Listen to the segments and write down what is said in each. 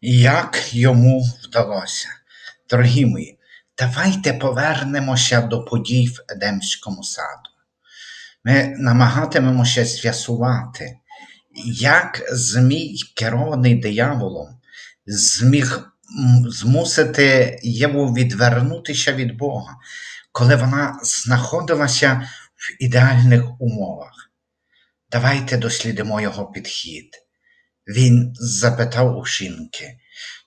Як йому вдалося? Дорогі мої, давайте повернемося до подій в Едемському саду. Ми намагатимемося з'ясувати, як Змій, керований дияволом, зміг змусити Єву відвернутися від Бога, коли вона знаходилася в ідеальних умовах. Давайте дослідимо його підхід. Він запитав у жінки,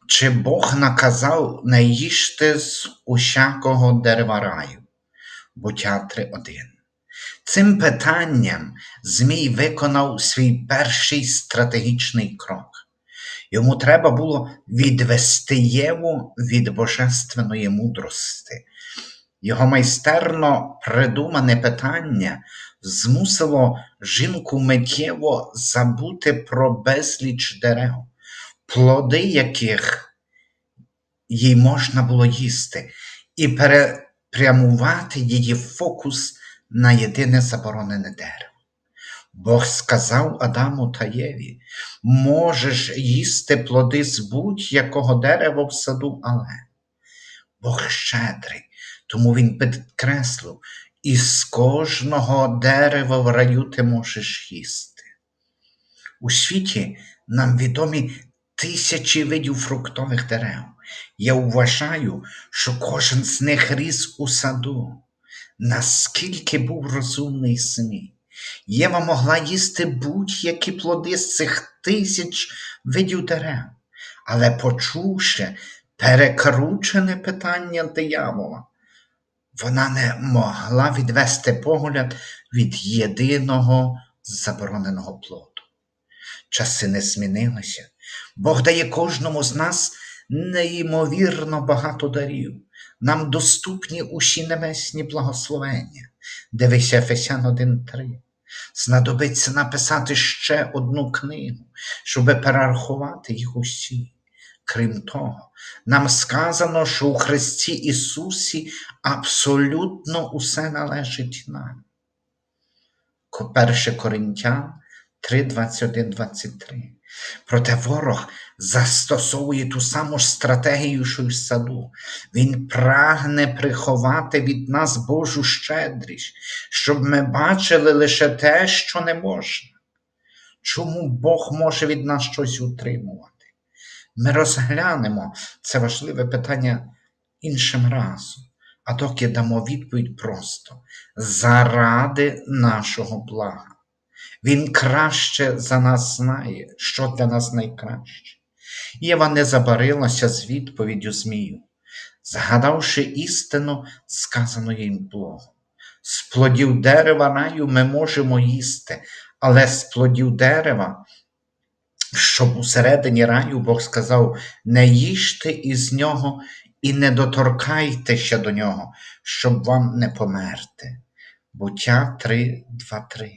чи Бог наказав не їжте з усякого дерева раю? Буття 3.1. Цим питанням Змій виконав свій перший стратегічний крок. Йому треба було відвести Єву від божественної мудрости. Його майстерно придумане питання змусило жінку миттєво забути про безліч дерев, плоди яких їй можна було їсти, і перепрямувати її фокус на єдине заборонене дерево. Бог сказав Адаму та Єві, можеш їсти плоди з будь-якого дерева в саду, але Бог щедрий, тому він підкреслив, із кожного дерева в раю ти можеш їсти. У світі нам відомі тисячі видів фруктових дерев. Я вважаю, що кожен з них ріс у саду. Наскільки був розумний Змій. Єва могла їсти будь-які плоди з цих тисяч видів дерев, але почувши перекручене питання диявола, вона не могла відвести погляд від єдиного забороненого плоду. Часи не змінилися. Бог дає кожному з нас неймовірно багато дарів. Нам доступні усі небесні благословення. Дивися Ефесян 1.3. Знадобиться написати ще одну книгу, щоб перерахувати їх усі. Крім того, нам сказано, що у Христі Ісусі абсолютно усе належить нам. 1 Коринтян 3, 21, 23. Проте ворог застосовує ту саму ж стратегію, що й в саду. Він прагне приховати від нас Божу щедрість, щоб ми бачили лише те, що не можна. Чому Бог може від нас щось утримувати? Ми розглянемо це важливе питання іншим разом, а доки дамо відповідь просто заради нашого блага. Він краще за нас знає, що для нас найкраще. Єва не забарилася з відповіддю Змію, згадавши істину, сказану їм Богом. З плодів дерева раю ми можемо їсти, але з плодів дерева, щоб усередині раю Бог сказав, не їжте із нього і не доторкайтеся до нього, щоб вам не померти. Буття 3, 2, 3.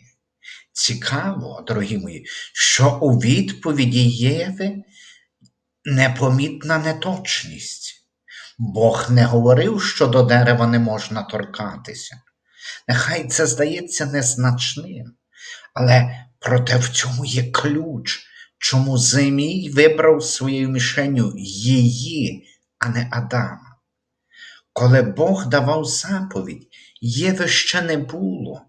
Цікаво, дорогі мої, що у відповіді Єви непомітна неточність. Бог не говорив, що до дерева не можна торкатися. Нехай це здається незначним, але проте в цьому є ключ, чому Змій вибрав своєю мішенью її, а не Адама. Коли Бог давав заповідь, Єви ще не було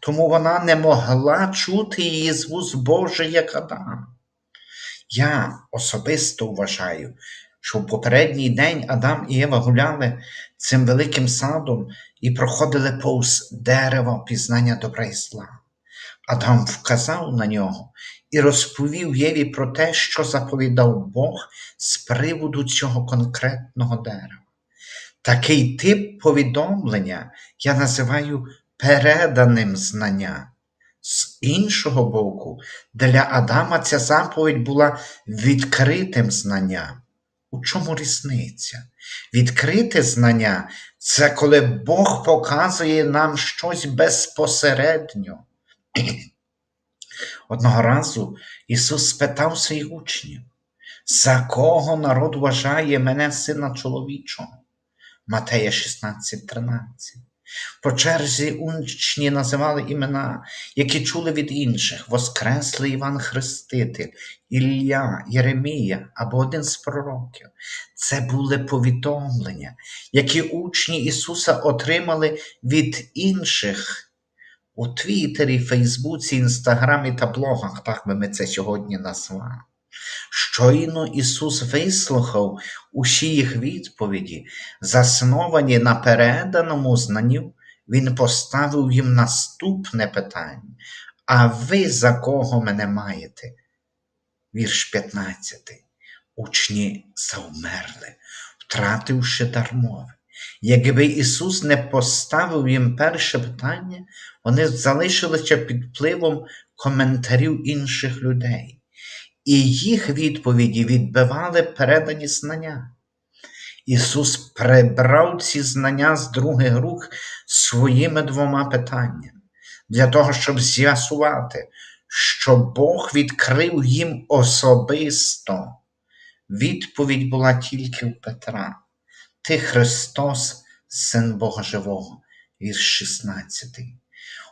тому вона не могла чути її з вуз Божий, як Адам. Я особисто вважаю, що в попередній день Адам і Єва гуляли цим великим садом і проходили повз дерево пізнання добра і зла. Адам вказав на нього і розповів Єві про те, що заповідав Бог з приводу цього конкретного дерева. Такий тип повідомлення я називаю переданим знанням. З іншого боку, для Адама ця заповідь була відкритим знанням. У чому різниця? Відкрите знання це коли Бог показує нам щось безпосередньо. Одного разу Ісус спитав своїх учнів, за кого народ вважає мене сина чоловічого? Матея 16,13. По черзі учні називали імена, які чули від інших, Воскреслий Іван Хреститель, Ілля, Єремія або один з пророків. Це були повідомлення, які учні Ісуса отримали від інших у Твіттері, Фейсбуці, Інстаграмі та блогах, так би ми це сьогодні назвали. Щойно Ісус вислухав усі їх відповіді, засновані на переданому знанню, Він поставив їм наступне питання. А ви за кого мене маєте? Вірш 15. Учні завмерли, втративши дар мови. Якби Ісус не поставив їм перше питання, вони залишилися під впливом коментарів інших людей і їх відповіді відбивали передані знання. Ісус прибрав ці знання з других рук своїми двома питаннями, для того, щоб з'ясувати, що Бог відкрив їм особисто. Відповідь була тільки в Петра. Ти Христос, Син Бога Живого, вірш 16.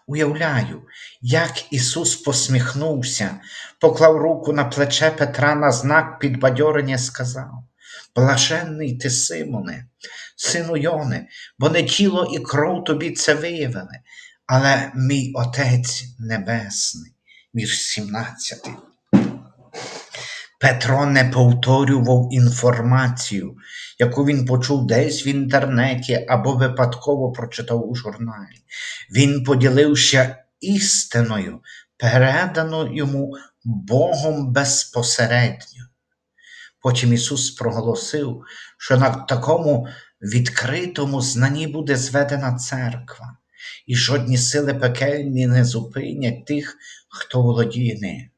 Уявляю, як Ісус посміхнувся, поклав руку на плече Петра на знак підбадьорення сказав: Блаженний ти, Симоне, сину Йони, бо не тіло і кров тобі це виявили, але мій Отець Небесний, вірш 17. Петро не повторював інформацію, яку він почув десь в інтернеті або випадково прочитав у журналі. Він поділився істиною, переданою йому Богом безпосередньо. Потім Ісус проголосив, що на такому відкритому знанні буде зведена церква, і жодні сили пекельні не зупинять тих, хто володіє ним.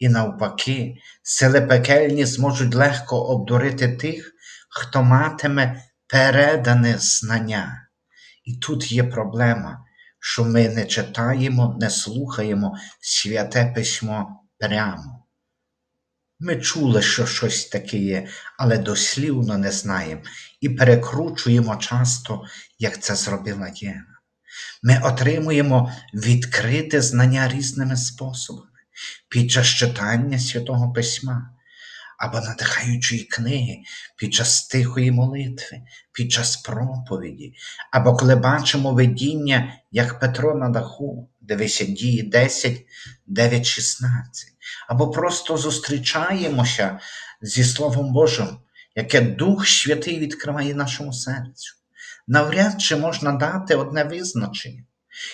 І навпаки, сили пекельні зможуть легко обдурити тих, хто матиме передане знання. І тут є проблема, що ми не читаємо, не слухаємо святе письмо прямо. Ми чули, що щось таке є, але дослівно не знаємо і перекручуємо часто, як це зробила Єва. Ми отримуємо відкрите знання різними способами під час читання Святого Письма або надихаючої книги, під час тихої молитви, під час проповіді, або коли бачимо видіння, як Петро на даху, дивися дії 10, 9, 16, або просто зустрічаємося зі Словом Божим, яке Дух Святий відкриває нашому серцю. Навряд чи можна дати одне визначення.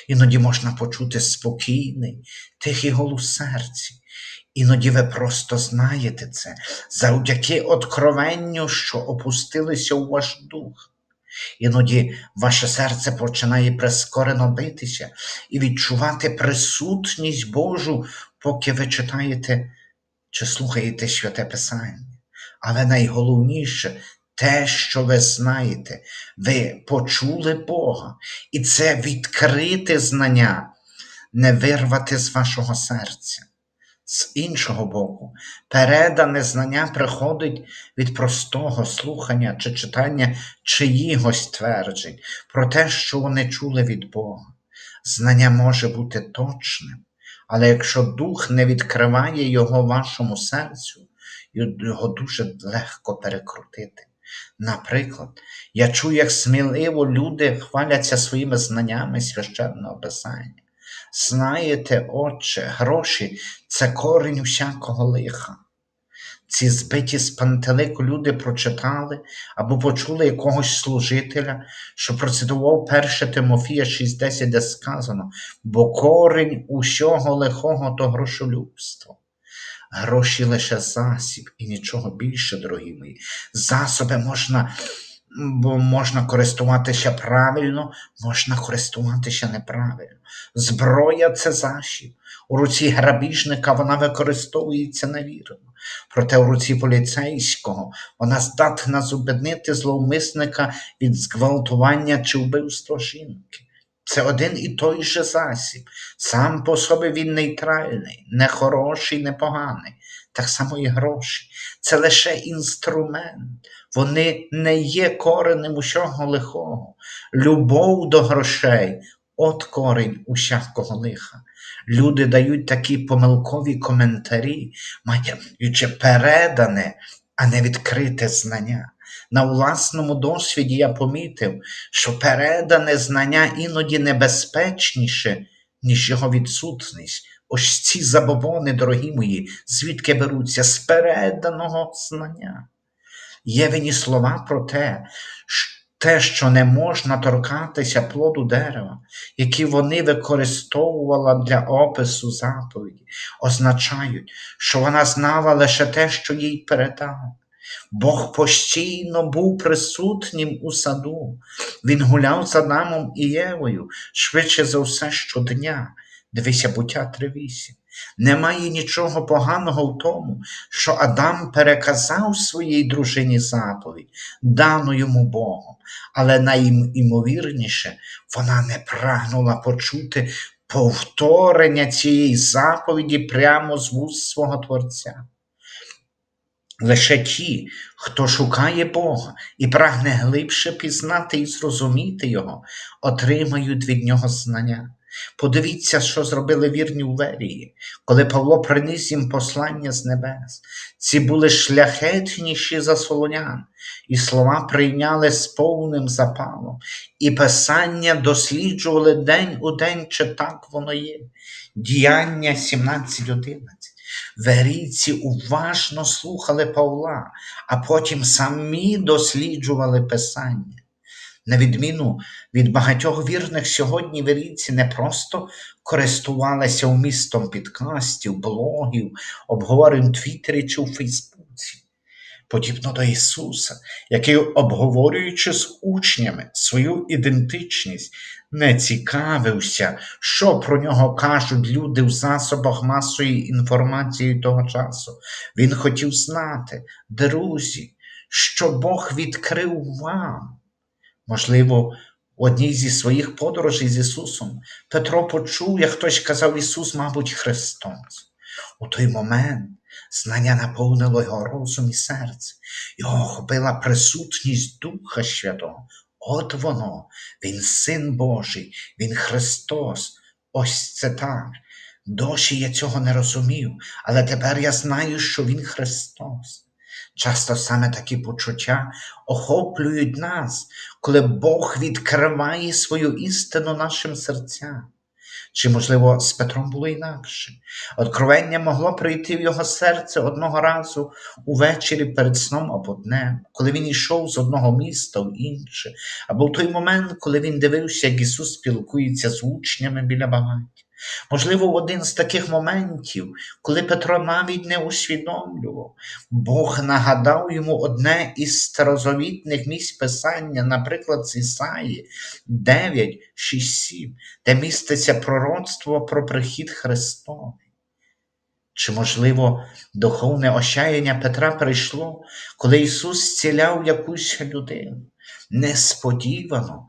Іноді можна почути спокійний, тихий голос серці. Іноді ви просто знаєте це завдяки откровенню, що опустилися у ваш дух. Іноді ваше серце починає прискорено битися і відчувати присутність Божу, поки ви читаєте чи слухаєте святе Писання. Але найголовніше те, що ви знаєте, ви почули Бога, і це відкрите знання, не вирвати з вашого серця. З іншого боку, передане знання приходить від простого слухання чи читання чиїгось тверджень про те, що вони чули від Бога. Знання може бути точним, але якщо дух не відкриває його вашому серцю, його дуже легко перекрутити. Наприклад, я чую, як сміливо люди хваляться своїми знаннями священного писання. Знаєте, Отче, гроші це корінь усякого лиха. Ці збиті з пантелику люди прочитали або почули якогось служителя, що процитував 1 Тимофія 6,10, де сказано, бо корінь усього лихого то грошолюбство. Гроші лише засіб і нічого більше, дорогі мої. Засоби можна бо можна користуватися правильно, можна користуватися неправильно. Зброя це засіб. У руці грабіжника вона використовується невірно. Проте у руці поліцейського вона здатна зупинити зловмисника від зґвалтування чи вбивства жінки. Це один і той же засіб. Сам по собі він нейтральний, не хороший, не поганий. так само і гроші. Це лише інструмент. Вони не є коренем усього лихого. Любов до грошей от корінь усякого лиха. Люди дають такі помилкові коментарі, маючи передане, а не відкрите знання. На власному досвіді я помітив, що передане знання іноді небезпечніше, ніж його відсутність. Ось ці забобони, дорогі мої, звідки беруться з переданого знання. Є винні слова про те, те, що не можна торкатися плоду дерева, які вони використовували для опису заповіді, означають, що вона знала лише те, що їй передав. Бог постійно був присутнім у саду. Він гуляв з Адамом і Євою швидше за все щодня. Дивися, буття 3.8. Немає нічого поганого в тому, що Адам переказав своїй дружині заповідь, дану йому Богом, але найімовірніше вона не прагнула почути повторення цієї заповіді прямо з вуст свого Творця. Лише ті, хто шукає Бога і прагне глибше пізнати і зрозуміти Його, отримають від Нього знання. Подивіться, що зробили вірні у Верії, коли Павло приніс їм послання з небес. Ці були шляхетніші за солонян, і слова прийняли з повним запалом, і писання досліджували день у день, чи так воно є. Діяння 17.11. Верійці уважно слухали Павла, а потім самі досліджували Писання. На відміну від багатьох вірних сьогодні верійці не просто користувалися вмістом підкастів, блогів, обговорень Твіттері чи у Фейсбуці. Подібно до Ісуса, який, обговорюючи з учнями свою ідентичність, не цікавився, що про нього кажуть люди в засобах масової інформації того часу. Він хотів знати, друзі, що Бог відкрив вам. Можливо, в одній зі своїх подорожей з Ісусом Петро почув, як хтось казав Ісус, мабуть, Христос. У той момент знання наповнило його розум і серце, його охопила присутність Духа Святого. От воно, Він Син Божий, Він Христос. Ось це так. Досі я цього не розумів, але тепер я знаю, що Він Христос. Часто саме такі почуття охоплюють нас, коли Бог відкриває свою істину нашим серцям. Чи, можливо, з Петром було інакше? Откровення могло прийти в його серце одного разу увечері перед сном або днем, коли він йшов з одного міста в інше, або в той момент, коли він дивився, як Ісус спілкується з учнями біля багаття. Можливо, один з таких моментів, коли Петро навіть не усвідомлював, Бог нагадав йому одне із старозавітних місць Писання, наприклад, з Ісаї 9, 6, 7, де міститься пророцтво про прихід Христовий. Чи, можливо, духовне ощаяння Петра прийшло, коли Ісус зціляв якусь людину? Несподівано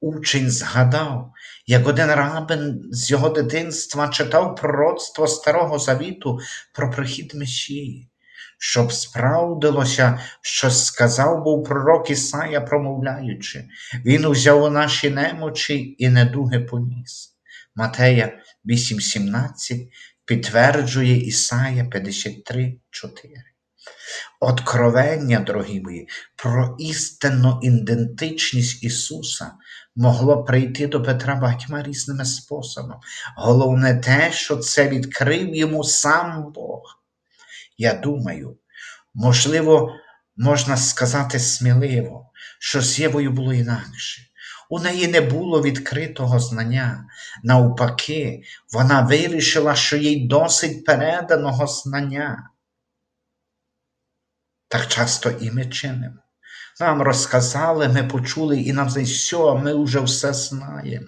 учень згадав, як один рабин з його дитинства читав пророцтво Старого Завіту про прихід Месії, щоб справдилося, що сказав був пророк Ісая, промовляючи, Він узяв у наші немочі і недуги поніс. Матея 8,17 підтверджує Ісая 53,4. Откровення, дорогі мої, про істинну ідентичність Ісуса могло прийти до Петра багатьма різними способами. Головне те, що це відкрив йому сам Бог. Я думаю, можливо, можна сказати сміливо, що з Євою було інакше. У неї не було відкритого знання. Навпаки, вона вирішила, що їй досить переданого знання. Так часто і ми чинимо. Нам розказали, ми почули і нам здається, все, ми вже все знаємо.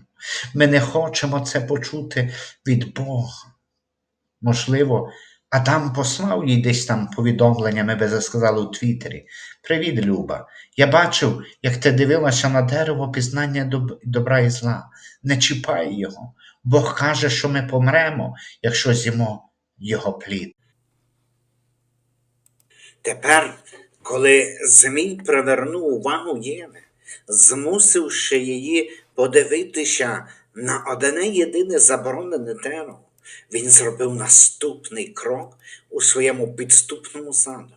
Ми не хочемо це почути від Бога. Можливо, Адам послав їй десь там повідомлення, ми би сказали у Твіттері. Привіт, Люба. Я бачив, як ти дивилася на дерево пізнання доб- добра і зла. Не чіпай його. Бог каже, що ми помремо, якщо з'їмо його плід. Тепер, коли Змій привернув увагу Єви, змусивши її подивитися на одне єдине заборонене дерево, він зробив наступний крок у своєму підступному задумі.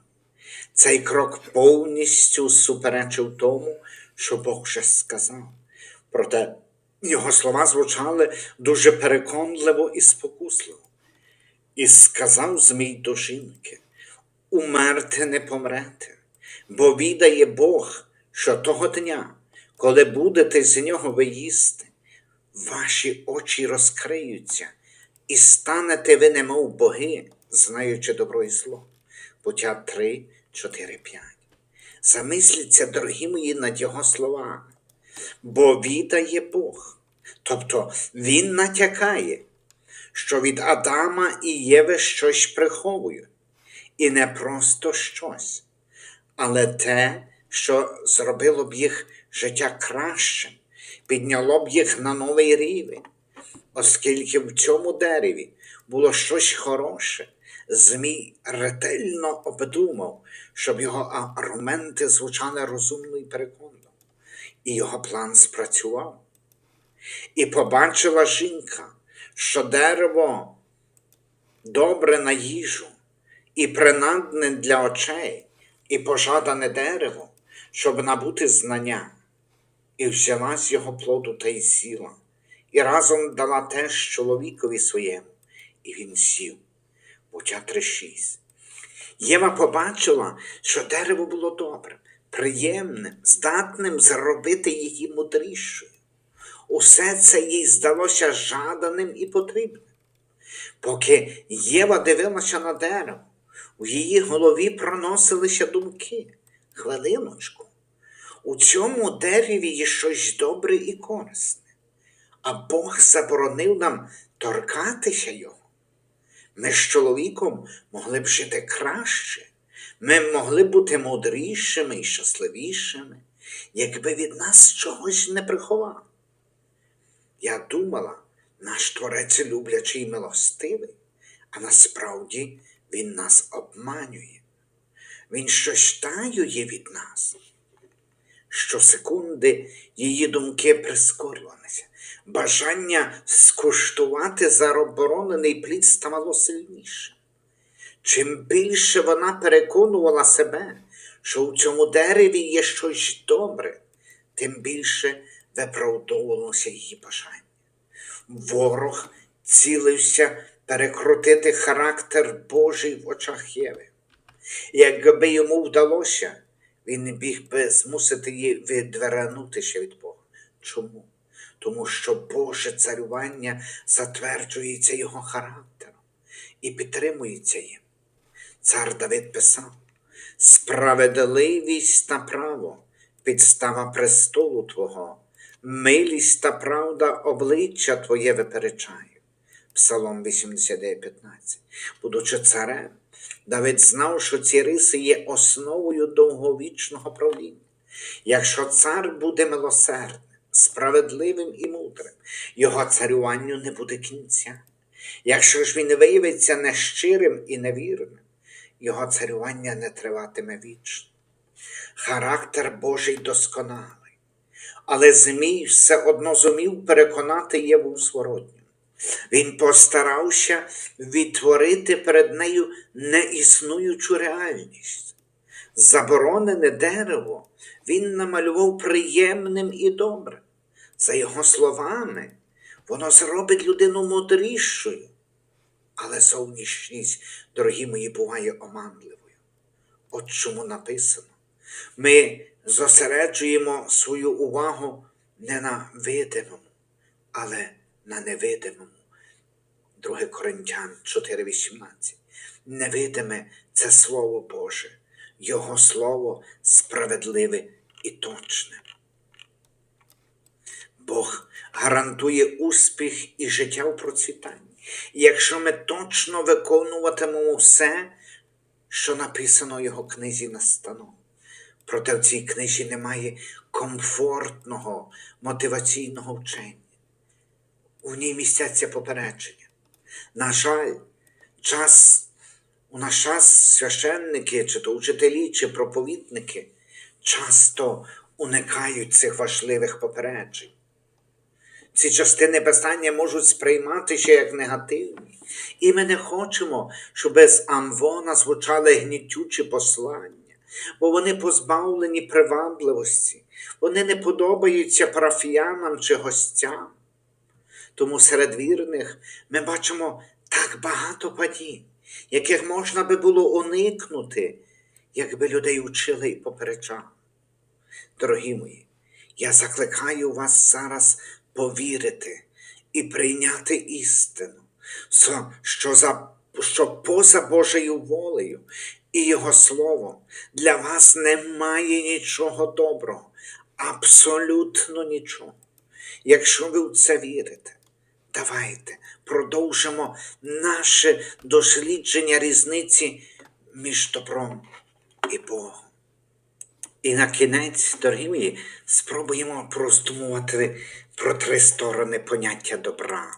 Цей крок повністю суперечив тому, що Бог вже сказав. Проте його слова звучали дуже переконливо і спокусливо. І сказав Змій до жінки: Умерти не помрете, бо відає Бог, що того дня, коли будете з нього ви їсти, ваші очі розкриються, і станете ви, немов боги, знаючи добро і зло. Буття 3, 4, 5. Замисліться, дорогі мої, над його словами, бо відає Бог. Тобто Він натякає, що від Адама і Єви щось приховують, і не просто щось, але те, що зробило б їх життя кращим, підняло б їх на новий рівень, оскільки в цьому дереві було щось хороше. Змій ретельно обдумав, щоб його аргументи звучали розумно і переконливо, і його план спрацював. І побачила жінка, що дерево добре на їжу, і принадне для очей, і пожадане дерево, щоб набути знання, і взяла з його плоду та й сіла, і разом дала теж чоловікові своєму, і він сів. Буття 3.6. Єва побачила, що дерево було добрим, приємним, здатним зробити її мудрішою. Усе це їй здалося жаданим і потрібним. Поки Єва дивилася на дерево, у її голові проносилися думки. Хвилиночку, у цьому дереві є щось добре і корисне, а Бог заборонив нам торкатися його. Ми з чоловіком могли б жити краще, ми могли бути мудрішими і щасливішими, якби від нас чогось не приховав. Я думала, наш творець люблячий і милостивий, а насправді він нас обманює. Він щось таює від нас. Щосекунди її думки прискорювалися. Бажання скуштувати заборонений плід ставало сильніше. Чим більше вона переконувала себе, що у цьому дереві є щось добре, тим більше виправдовувалося її бажання. Ворог цілився перекрутити характер Божий в очах Єви. Якби йому вдалося, він не міг би змусити її відвернутися від Бога. Чому? Тому що Боже царювання затверджується його характером і підтримується їм. Цар Давид писав: справедливість та право підстава престолу Твого, милість та правда обличчя Твоє випереджає. Псалом 89,15. Будучи царем, Давид знав, що ці риси є основою довговічного правління. Якщо цар буде милосердним, справедливим і мудрим, його царюванню не буде кінця. Якщо ж він виявиться нещирим і невірним, його царювання не триватиме вічно. Характер Божий досконалий, але Змій все одно зумів переконати Єву в зворотньому. Він постарався відтворити перед нею неіснуючу реальність. Заборонене дерево він намалював приємним і добрим. За його словами, воно зробить людину мудрішою, але зовнішність, дорогі мої, буває оманливою. От чому написано. Ми зосереджуємо свою увагу не на видимому, але на невидимому. 2 Коринтян 4,18. Невидиме це Слово Боже, Його Слово справедливе і точне. Бог гарантує успіх і життя в процвітанні. Якщо ми точно виконуватимемо все, що написано в його книзі настанов. Проте в цій книжі немає комфортного мотиваційного вчення. У ній містяться попередження. На жаль, час у наш час священники, чи то учителі, чи проповідники часто уникають цих важливих попереджень. Ці частини писання можуть сприйматися як негативні. І ми не хочемо, щоб з Амвона звучали гнітючі послання, бо вони позбавлені привабливості, вони не подобаються парафіянам чи гостям. Тому серед вірних ми бачимо так багато падінь, яких можна би було уникнути, якби людей учили і попереджали. Дорогі мої, я закликаю вас зараз повірити і прийняти істину, що, за, що поза Божою волею і Його Словом для вас немає нічого доброго, абсолютно нічого. Якщо ви в це вірите, давайте продовжимо наше дослідження різниці між добром і Богом. І на кінець, дорогі мої, спробуємо роздумувати про три сторони поняття добра.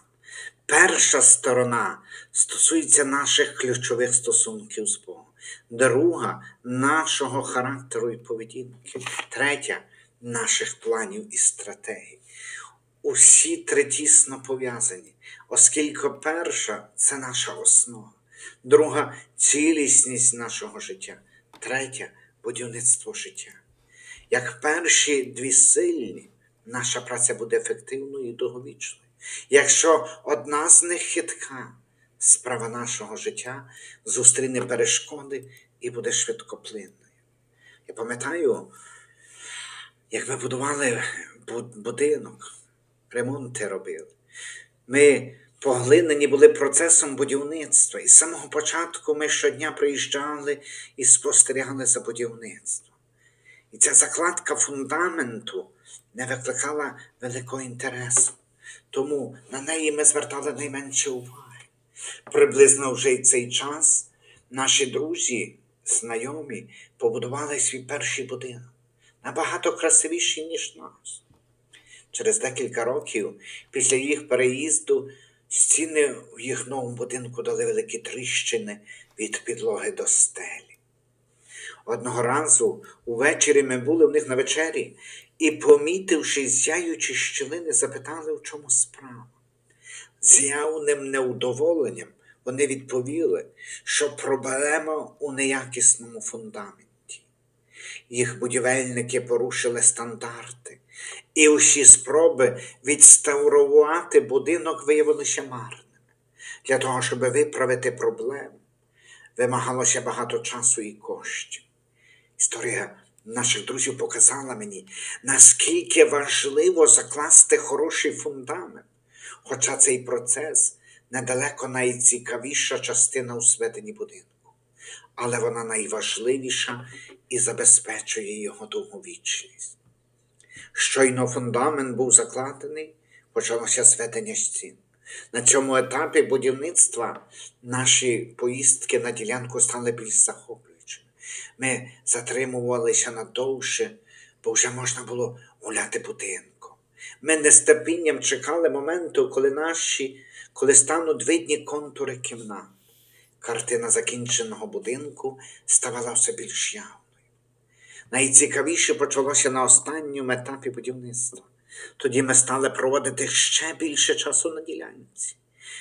Перша сторона стосується наших ключових стосунків з Богом, друга нашого характеру і поведінки, третя наших планів і стратегій. Усі три тісно пов'язані, оскільки перша це наша основа, друга цілісність нашого життя, третя будівництво життя. Як перші дві сильні, наша праця буде ефективною і довговічною. Якщо одна з них хитка, справа нашого життя зустріне перешкоди і буде швидкоплинною. Я пам'ятаю, як ми будували будинок, ремонти робили. Ми поглинені були процесом будівництва, і з самого початку ми щодня приїжджали і спостерігали за будівництвом. І ця закладка фундаменту не викликала великого інтересу, тому на неї ми звертали найменше уваги. Приблизно вже й цей час наші друзі, знайомі побудували свій перший будинок, набагато красивіший, ніж наш. Через декілька років після їх переїзду стіни в їх новому будинку дали великі тріщини від підлоги до стелі. Одного разу увечері ми були в них на вечері і, помітивши зяючі щілини, запитали, в чому справа. З явним неудоволенням вони відповіли, що проблема у неякісному фундаменті. Їх будівельники порушили стандарти, і усі спроби відставрувати будинок виявилися марними. Для того, щоб виправити проблему, вимагалося багато часу і коштів. Історія наших друзів показала мені, наскільки важливо закласти хороший фундамент, хоча цей процес недалеко найцікавіша частина у зведенні будинку, але вона найважливіша і забезпечує його довговічність. Щойно фундамент був закладений, почалося зведення стін. На цьому етапі будівництва наші поїздки на ділянку стали більш захоплюючими. Ми затримувалися надовше, бо вже можна було гуляти будинком. Ми з терпінням чекали моменту, коли наші, коли стануть видні контури кімнат. Картина закінченого будинку ставала все більш явною. Найцікавіше почалося на останньому етапі будівництва. Тоді ми стали проводити ще більше часу на ділянці.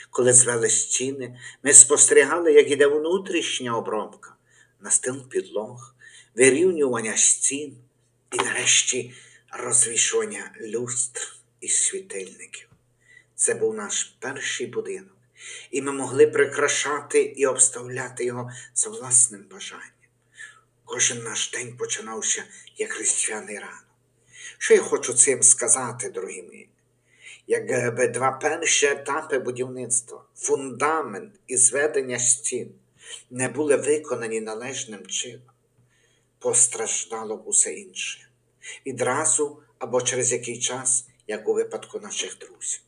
Коли звели стіни, ми спостерігали, як іде внутрішня обробка, настил підлог, вирівнювання стін і нарешті розвішування люстр і світильників. Це був наш перший будинок, і ми могли прикрашати і обставляти його за власним бажанням. Кожен наш день починався як різдвяний ранок. Що я хочу цим сказати, дорогі мої? Якби два перші етапи будівництва, фундамент і зведення стін не були виконані належним чином, постраждало б усе інше. Відразу або через який час, як у випадку наших друзів.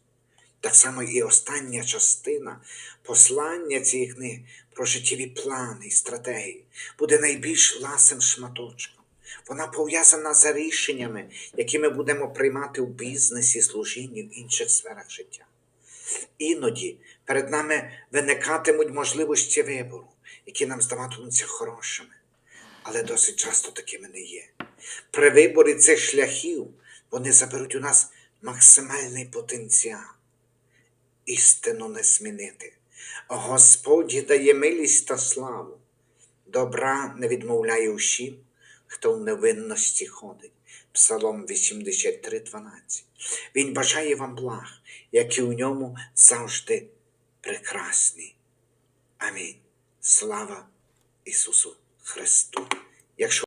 Так само і остання частина послання цієї книги про життєві плани і стратегії буде найбільш ласим шматочком. Вона пов'язана з рішеннями, які ми будемо приймати у бізнесі, служінні в інших сферах життя. Іноді перед нами виникатимуть можливості вибору які нам здаватимуться хорошими, але досить часто такими не є. При виборі цих шляхів вони заберуть у нас максимальний потенціал. Істину не змінити. Господь дає милість та славу. Добра не відмовляє усім, хто в невинності ходить. Псалом 83.12. Він бажає вам благ, які у ньому завжди прекрасні. Амінь. Слава Ісусу Христу. Якщо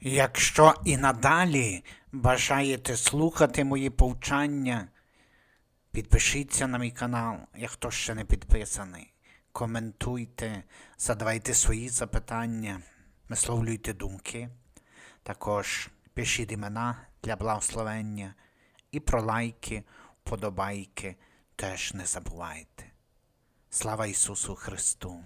Якщо і надалі бажаєте слухати мої повчання, підпишіться на мій канал, як хто ще не підписаний. Коментуйте, задавайте свої запитання, висловлюйте думки. Також пишіть імена для благословення і про лайки, вподобайки теж не забувайте. Слава Ісусу Христу!